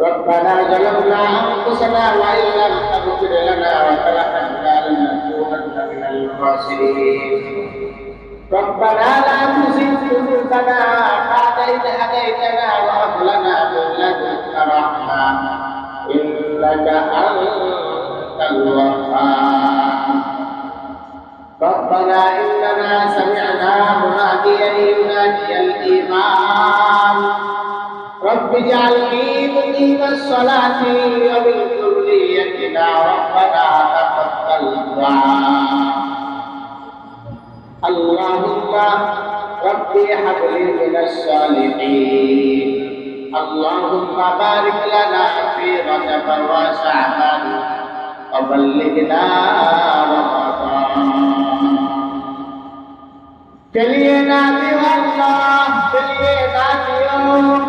ربنا ظلمنا أنفسنا وإن لم تغفر لنا وترحمنا لنكونن من الخاسرين ربنا لا تزغ قلوبنا بعد إذ هديتنا وهب لنا من لدنك رحمة إنك أنت الوهاب ربنا إننا سمعنا مناديا ينادي الإيمان رب اجعلني مقيم الصلاة ومن ذريتنا ربنا تقبل دعاء اللهم ربي هب لي من الصالحين اللهم بارك لنا في رجب وشعبان وبلغنا رمضان چلیے نادی اللہ چلیے نادیوں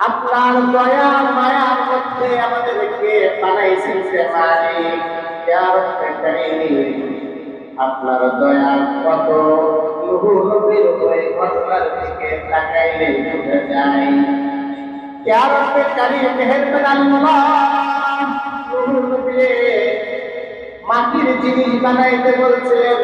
আপনার দয়া আমাদেরকে বানাইছেন সে আপনার কত? মাটির জিনিস বানাইতে বলছিলেন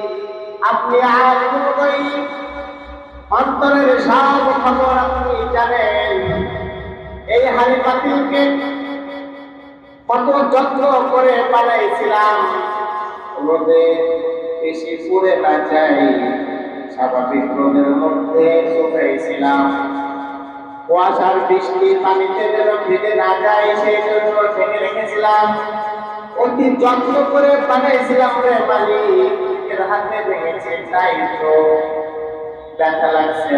আপনি অন্তরের সব খবর আপনি জানেন। এই হাড়ি পাতিলকে কত যত্ন করে বানাইছিলাম। রোদে বেশি না যাই স্বাভাবিক রোদের মধ্যে শুকাইছিলাম। কুয়াশার বৃষ্টি পানিতে যেন ভিজে না যায়, সেই জন্য ঢেকে রেখেছিলাম। অতি যত্ন করে বানাইছিলাম রে মালিক। হাতে ভেঙেছে তাই তো ব্যথা লাগছে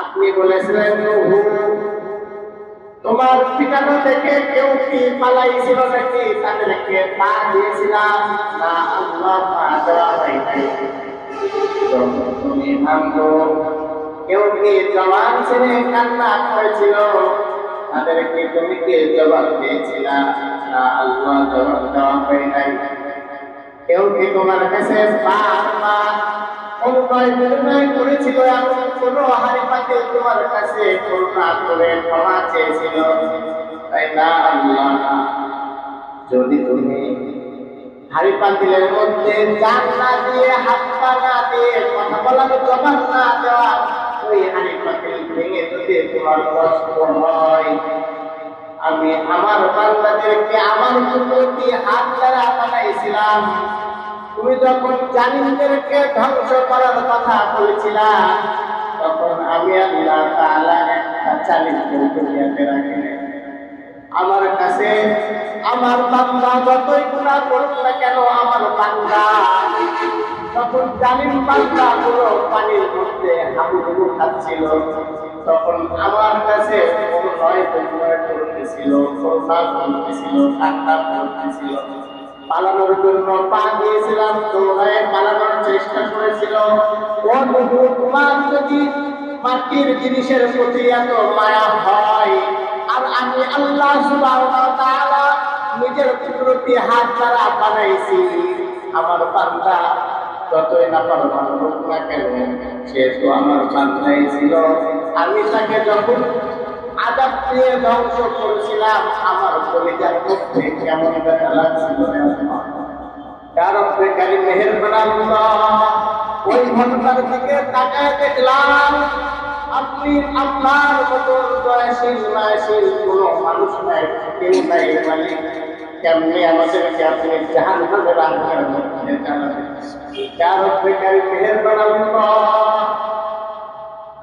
আপনি বলেছিলেন তোমার ঠিকানা থেকে কেউ কি পালাইছিল নাকি? তাদেরকে পা দিয়েছিলাম, না তুমি ভাঙলো, কেউ কি জবান ছেড়ে কান্না করেছিল? তাদেরকে তুমি কে জবাব দিয়েছিলা? না আল্লাহ জবাব দেওয়া হয় নাই কেউ কি তোমার কাছে হারি তোমার কাছে তাই না যদি তুমি হাড়ি পাতিলের মধ্যে জান না দিয়ে, হাত পা না দিয়ে, কথা বলার জবাব না দেওয়া, ওই হাড়ি পাতিল ভেঙে যদি তোমার কষ্ট হয়। আমি আমার বান্দাদেরকে আমার কুদরতি হাত দ্বারা বানাইছিলাম। তুমি যখন জালিমদেরকে ধ্বংস করার কথা বলেছিলা, তখন আমি আল্লাহ তাআলা একটা রাখি আমার কাছে আমার বান্দা যতই গুণা করুক না কেন, আমার বান্দা তখন জালিম বান্দা গুলো পানির মধ্যে হাবুডুবু খাচ্ছিল। তখন আমার কাছে পালানোর জন্য পা দিয়েছিলাম, দৌড়ায় পালানোর চেষ্টা করেছিল। তোমার যদি মাটির জিনিসের প্রতি এত মায়া হয়, আর আমি আল্লাহ নিজের কুদরতি হাত দ্বারা বানাইছি, আমার বান্দা যতই না পারমান হোক না কেন সে তো আমার বান্দাই ছিল, আমি তাকে যখন আজাব দিয়ে ধ্বংস করেছিলাম, আমার কলিজার মধ্যে কেমন ব্যথা লাগছিল কারণ বেকারি মেহেরবান ওই ঘটনার দিকে তাকায় দেখলাম, আপনি আপনার মতন দয়াশীল, মায়াশীল কোন মানুষ নাই, কেউ নাই, মালিক। কেমনি আমাদেরকে আপনি জাহান বেকারি মেহেরবান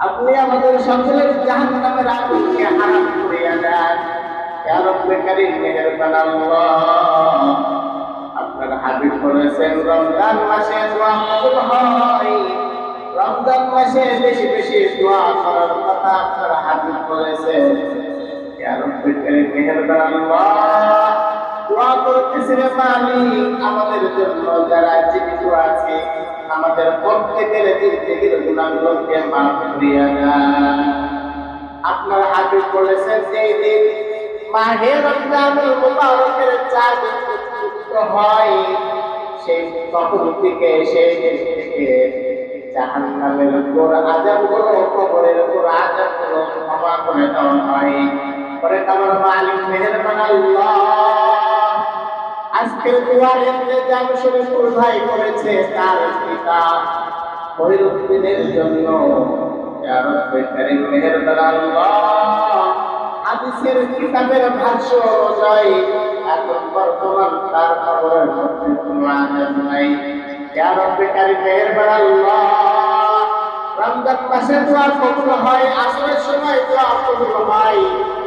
আপনি আমাদের সকলের জাহান নামের আগুনকে হারাম করিয়া দেন। কারণ বেকারি মেহেরবান আপনার হাবিব বলেছেন, রমজান মাসে দোয়া কবুল হয়। রমজান মাসে বেশি বেশি দোয়া করার কথা আপনার হাবিব বলেছেন। কারণ বেকারি মেহেরবান আল্লাহ। আপনার হাবিব বলেছেন যে তখন থেকে, সেই দিন থেকে জাহান্নামের উপর আজাবগুলো কবরের উপর করে দেওয়া হয়। পরে তোমার মালিক মেহেরবান আল্লাহ দোয়ার ইন্তজাম শরীফুল ভাই করেছে তার পিতা। মহিউদ্দিনের জন্য হাদিসের কিতাবের ভাষ্য অনুযায়ী, এখন বর্তমান তার খবরের মধ্যে কোনো আজাব নাই। রমজান মাসে দোয়া কবুল হয়, আসরের সময় দোয়া কবুল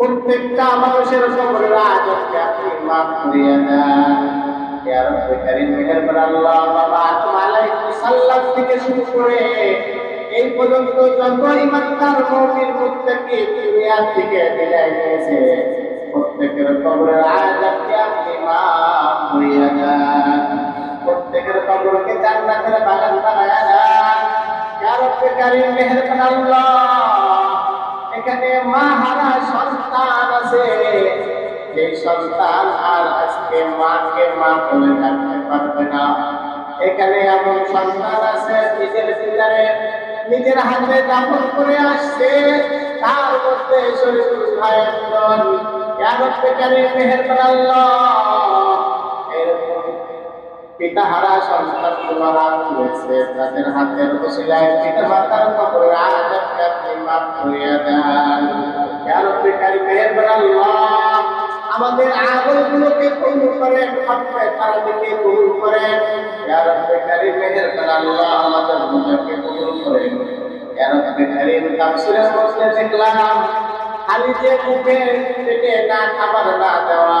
প্রত্যেকটা মানুষের কবরের আজকে আপনি মাফ করিয়া দেন। ইয়া রব্বে কারীম মেহেরবান আল্লাহ বাবা আলাইহিস সালাম থেকে শুরু করে এই পর্যন্ত প্রত্যেকের কবরকে জান্নাতের বাগান বানায়া দেন। ইয়া রব্বে কারীম আল্লাহ। এখানে মা হারা সন্তান আছে। যে সন্তান আর আজকে মাকে মা বলে ডাকতে পারবে না। এখানে এমন সন্তান আছে, নিজের পিতারে নিজের হাতে দাফন করে আসছে। তার মধ্যে শরীফুল ভাই একজন। ইয়ারত্বেকারী মেহেরবান আল্লাহ। এরকম পিতাহারা সন্তান মারা হয়েছে তাদের হাতের ওসিলায় পিতা মাতার কবরের আজাবকে আপনি মাফ করিয়া দেন। রব্বি কারীম মেহেরবান আল্লাহ, আমাদের আমলগুলোকে কবুল করেন হককে তারাবিকে কবুল করেন। ইয়া রব্বি কারীম মেহেরবান আল্লাহ আমাদের গুনাহকে কবুল করেন। ইয়া রব্বি কারীম, তাফসীরের মধ্যে দেখলাম খালি যে মুখে পেটে না খাবার না দেওয়া।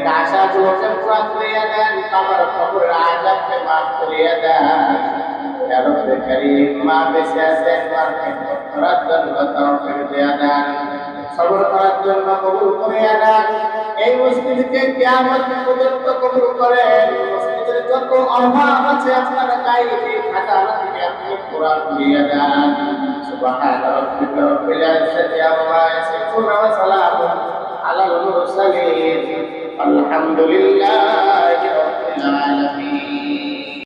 একটা আশা যখন পুরা করিয়া দেন আমার কবর আজাবকে মাফ করিয়া দেন রব্বে করিম মা বেঁচে আছেন মার খেদমত করার জন্য তৌফিক দিয়া দেন সবর করার জন্য কবুল করিয়া দেন এই মসজিদকে কিয়ামত পর্যন্ত কবুল করে মসজিদের যত অভাব আছে আপনার গায়ে খাজানা থেকে আপনি পুরা করিয়া দেন সুবহান রব্বিকা রব্বিল ইজ্জাতি আম্মা ইয়াসিফুন ওয়া সালামুন আলাল মুরসালিন আলহামদুলিল্লাহ